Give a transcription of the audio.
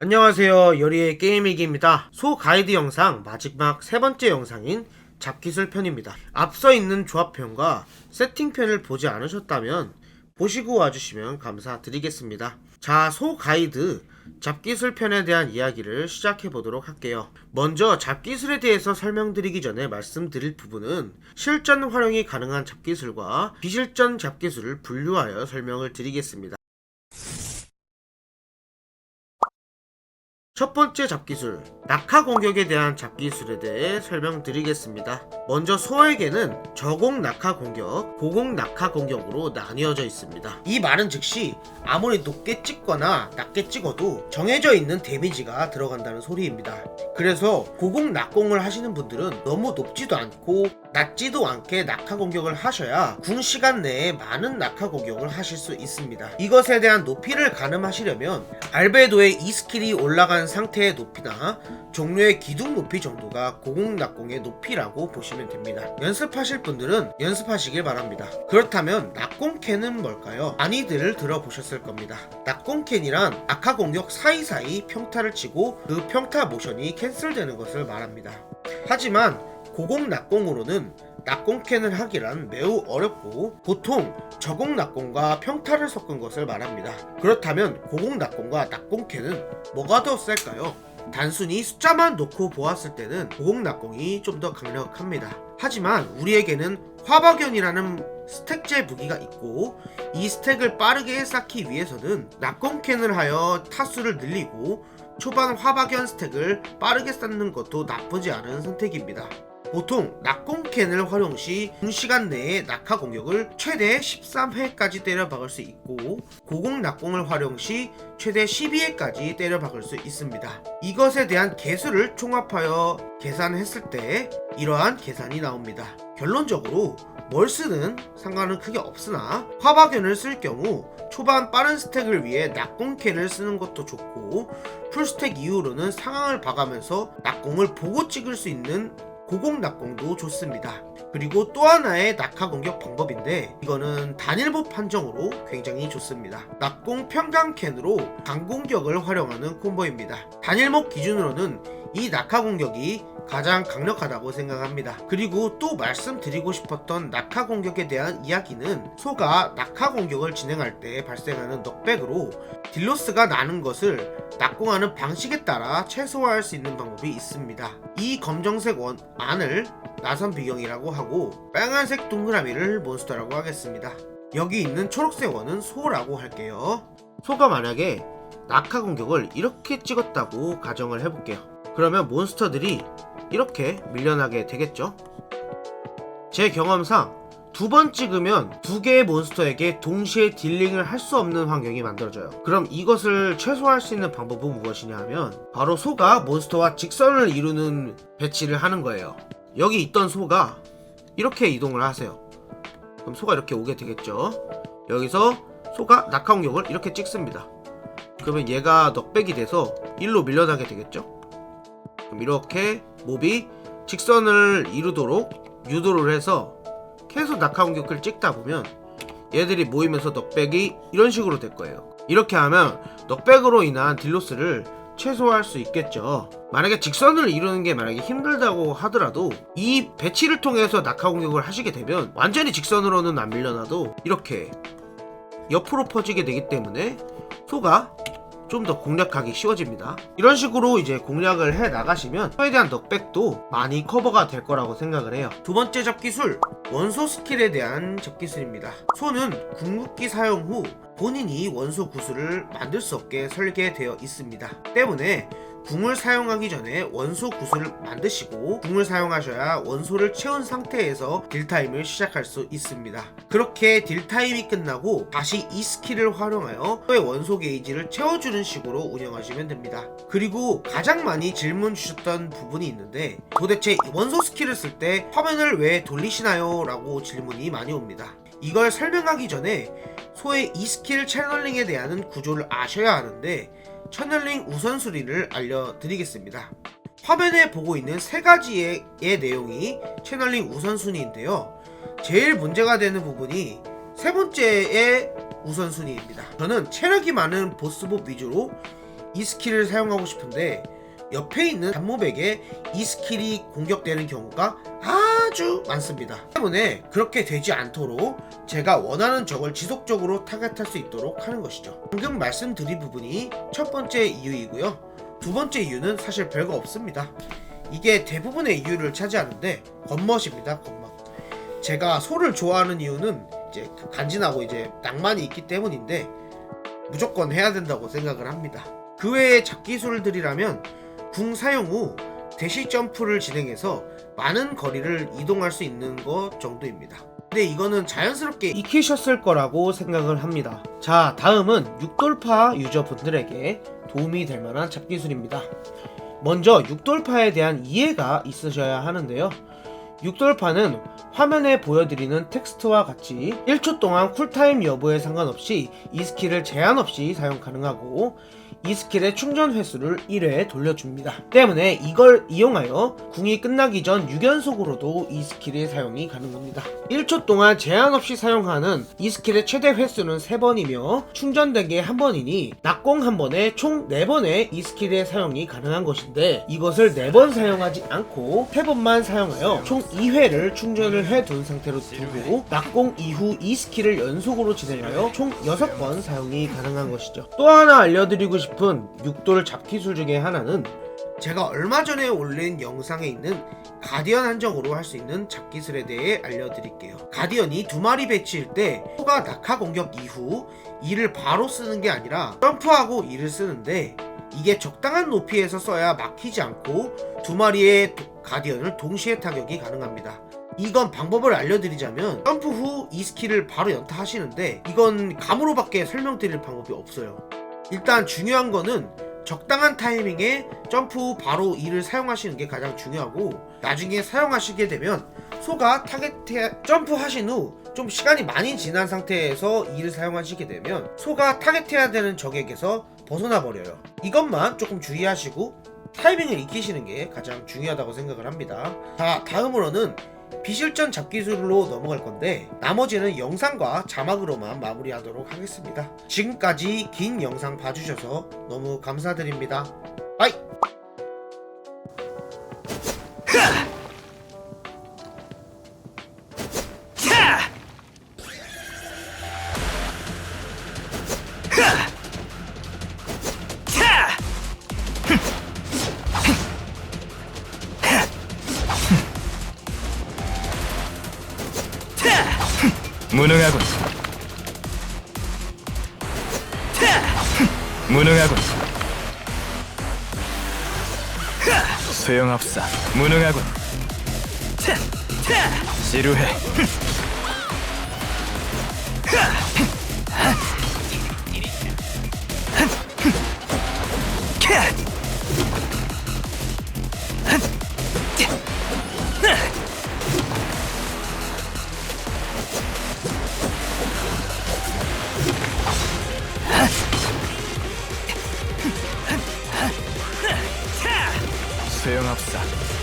안녕하세요. 요리의 게임이기입니다. 소 가이드 영상 마지막 세 번째 영상인 잡기술 편입니다. 앞서 있는 조합편과 세팅편을 보지 않으셨다면 보시고 와주시면 감사드리겠습니다. 자, 소 가이드 잡기술 편에 대한 이야기를 시작해 보도록 할게요. 먼저 잡기술에 대해서 설명드리기 전에 말씀드릴 부분은 실전 활용이 가능한 잡기술과 비실전 잡기술을 분류하여 설명을 드리겠습니다. 첫 번째 잡기술, 낙하 공격에 대한 잡기술에 대해 설명드리겠습니다. 먼저 소에게는 저공 낙하 공격, 고공 낙하 공격으로 나뉘어져 있습니다. 이 말은 즉시 아무리 높게 찍거나 낮게 찍어도 정해져 있는 데미지가 들어간다는 소리입니다. 그래서 고공 낙공을 하시는 분들은 너무 높지도 않고 낮지도 않게 낙하 공격을 하셔야 궁 시간 내에 많은 낙하 공격을 하실 수 있습니다. 이것에 대한 높이를 가늠하시려면 알베도의 이 스킬이 올라간 상태의 높이나 종료의 기둥 높이 정도가 고공 낙공의 높이라고 보시면 됩니다. 연습하실 분들은 연습하시길 바랍니다. 그렇다면 낙공캔은 뭘까요? 많이들 들어보셨을 겁니다. 낙공캔이란 낙하 공격 사이사이 평타를 치고 그 평타 모션이 캔슬되는 것을 말합니다. 하지만 고공 낙공으로는 낙공캔을 하기란 매우 어렵고 보통 저공 낙공과 평타를 섞은 것을 말합니다. 그렇다면 고공 낙공과 낙공캔은 뭐가 더 셀까요? 단순히 숫자만 놓고 보았을 때는 고공 낙공이 좀 더 강력합니다. 하지만 우리에게는 화박연이라는 스택제 무기가 있고 이 스택을 빠르게 쌓기 위해서는 낙공캔을 하여 타수를 늘리고 초반 화박연 스택을 빠르게 쌓는 것도 나쁘지 않은 선택입니다. 보통 낙공캔을 활용 시 동시간 내에 낙하 공격을 최대 13회까지 때려 박을 수 있고 고공 낙공을 활용 시 최대 12회까지 때려 박을 수 있습니다. 이것에 대한 개수를 총합하여 계산했을 때 이러한 계산이 나옵니다. 결론적으로 뭘 쓰는 상관은 크게 없으나 화박연을 쓸 경우 초반 빠른 스택을 위해 낙공캔을 쓰는 것도 좋고 풀스택 이후로는 상황을 봐가면서 낙공을 보고 찍을 수 있는 고공 낙공도 좋습니다. 그리고 또 하나의 낙하 공격 방법인데 이거는 단일법 판정으로 굉장히 좋습니다. 낙공 평강캔으로 강공격을 활용하는 콤보입니다. 단일목 기준으로는 이 낙하 공격이 가장 강력하다고 생각합니다. 그리고 또 말씀드리고 싶었던 낙하 공격에 대한 이야기는 소가 낙하 공격을 진행할 때 발생하는 넉백으로 딜로스가 나는 것을 낙공하는 방식에 따라 최소화할 수 있는 방법이 있습니다. 이 검정색 원 안을 나선 비경이라고 하고 빨간색 동그라미를 몬스터라고 하겠습니다. 여기 있는 초록색 원은 소라고 할게요. 소가 만약에 낙하 공격을 이렇게 찍었다고 가정을 해볼게요. 그러면 몬스터들이 이렇게 밀려나게 되겠죠? 제 경험상 두 번 찍으면 두 개의 몬스터에게 동시에 딜링을 할 수 없는 환경이 만들어져요. 그럼 이것을 최소화할 수 있는 방법은 무엇이냐 하면 바로 소가 몬스터와 직선을 이루는 배치를 하는 거예요. 여기 있던 소가 이렇게 이동을 하세요. 그럼 소가 이렇게 오게 되겠죠. 여기서 소가 낙하 공격을 이렇게 찍습니다. 그러면 얘가 넉백이 돼서 일로 밀려나게 되겠죠. 그럼 이렇게 몹이 직선을 이루도록 유도를 해서 계속 낙하 공격을 찍다 보면 얘들이 모이면서 넉백이 이런 식으로 될 거예요. 이렇게 하면 넉백으로 인한 딜로스를 최소화할 수 있겠죠. 만약에 직선을 이루는 게 만약에 힘들다고 하더라도 이 배치를 통해서 낙하 공격을 하시게 되면 완전히 직선으로는 안 밀려나도 이렇게 옆으로 퍼지게 되기 때문에 소가 좀 더 공략하기 쉬워집니다. 이런 식으로 이제 공략을 해 나가시면 소에 대한 넉백도 많이 커버가 될 거라고 생각을 해요. 두 번째 잡기술 원소 스킬에 대한 잡기술입니다. 소는 궁극기 사용 후 본인이 원소 구슬을 만들 수 없게 설계되어 있습니다. 때문에 궁을 사용하기 전에 원소 구슬을 만드시고 궁을 사용하셔야 원소를 채운 상태에서 딜타임을 시작할 수 있습니다. 그렇게 딜타임이 끝나고 다시 이 스킬을 활용하여 의 원소 게이지를 채워주는 식으로 운영하시면 됩니다. 그리고 가장 많이 질문 주셨던 부분이 있는데 도대체 이 원소 스킬을 쓸 때 화면을 왜 돌리시나요? 라고 질문이 많이 옵니다. 이걸 설명하기 전에 소의 이 스킬 채널링에 대한 구조를 아셔야 하는데 채널링 우선순위를 알려드리겠습니다. 화면에 보고 있는 세 가지의 의 내용이 채널링 우선순위인데요. 제일 문제가 되는 부분이 세 번째의 우선순위입니다. 저는 체력이 많은 보스몹 위주로 이 스킬을 사용하고 싶은데 옆에 있는 단모백에 이 스킬이 공격되는 경우가 아주 많습니다. 때문에 그렇게 되지 않도록 제가 원하는 적을 지속적으로 타겟할 수 있도록 하는 것이죠. 방금 말씀드린 부분이 첫 번째 이유이고요. 두 번째 이유는 사실 별거 없습니다. 이게 대부분의 이유를 차지하는데 겉멋입니다. 겉멋. 제가 소를 좋아하는 이유는 이제 그 간지나고 이제 낭만이 있기 때문인데 무조건 해야 된다고 생각을 합니다. 그 외에 잡기술들이라면 궁 사용 후 대시 점프를 진행해서 많은 거리를 이동할 수 있는 것 정도입니다. 근데 이거는 자연스럽게 익히셨을 거라고 생각을 합니다. 자, 다음은 6돌파 유저분들에게 도움이 될 만한 잡기술입니다. 먼저 6돌파에 대한 이해가 있으셔야 하는데요. 6돌파는 화면에 보여드리는 텍스트와 같이 1초 동안 쿨타임 여부에 상관없이 이 스킬을 제한 없이 사용 가능하고 이 스킬의 충전 횟수를 1회에 돌려줍니다. 때문에 이걸 이용하여 궁이 끝나기 전 6연속으로도 이 스킬의 사용이 가능합니다. 1초 동안 제한 없이 사용하는 이 스킬의 최대 횟수는 3번이며 충전되기 1번이니 낙공 1번에 총 4번의 이 스킬의 사용이 가능한 것인데 이것을 4번 사용하지 않고 3번만 사용하여 총 2회를 충전을 해둔 상태로 두고 낙공 이후 이 스킬을 연속으로 진행하여 총 6번 사용이 가능한 것이죠. 또 하나 알려드리고 싶은 6돌 잡기술 중에 하나는 제가 얼마 전에 올린 영상에 있는 가디언 한정으로 할 수 있는 잡기술에 대해 알려드릴게요. 가디언이 두 마리 배치일 때 소가 낙하 공격 이후 이를 바로 쓰는 게 아니라 점프하고 이를 쓰는데 이게 적당한 높이에서 써야 막히지 않고 두 마리의 도- 가디언을 동시에 타격이 가능합니다. 이건 방법을 알려드리자면 점프 후 이 스킬을 바로 연타하시는데 이건 감으로밖에 설명드릴 방법이 없어요. 일단 중요한 거는 적당한 타이밍에 점프 후 바로 이를 사용하시는 게 가장 중요하고 나중에 사용하시게 되면 소가 타겟 점프 하신 후 좀 시간이 많이 지난 상태에서 이를 사용하시게 되면 소가 타겟해야 되는 적에게서 벗어나 버려요. 이것만 조금 주의하시고 타이밍을 익히시는 게 가장 중요하다고 생각을 합니다. 자, 다음으로는 비실전 잡기술로 넘어갈 건데 나머지는 영상과 자막으로만 마무리하도록 하겠습니다. 지금까지 긴 영상 봐주셔서 너무 감사드립니다. 빠이! 무능하군. 무능하군. 소용없어. 무능하군. 지루해. 없어.